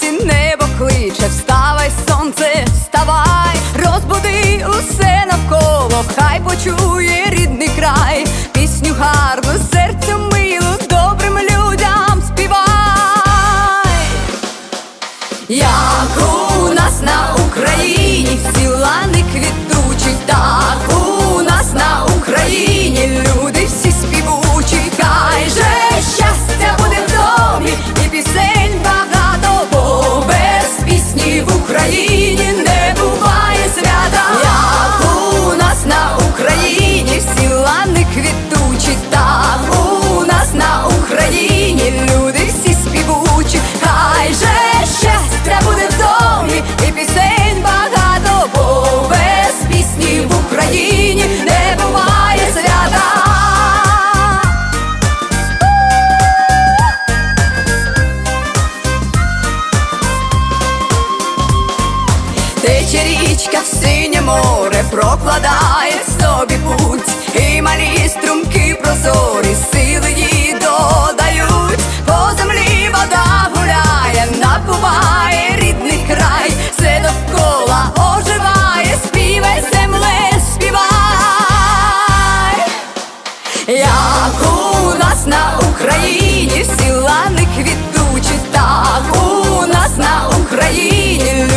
сонці небо кличе, вставай, сонце, вставай, розбуди усе навколо, хай почує рідний край, пісню гарну, серцю милу, добрим людям співай. Я тече річка, в синє море прокладає собі путь, і малі струмки прозорі, сили її додають, по землі вода гуляє, напуває рідний край, все довкола оживає, співай земле, співай, як у нас на Україні всі лани квітучі, так у нас на Україні.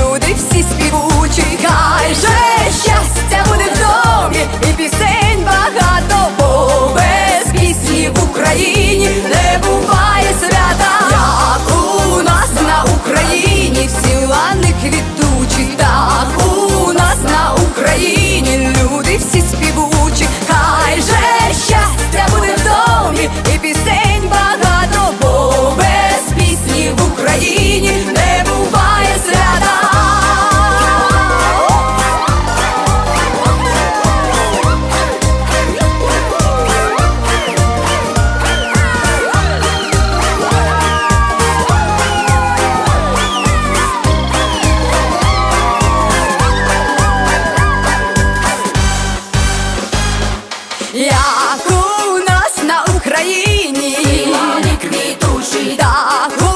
як у нас на Україні, Квітучий, да.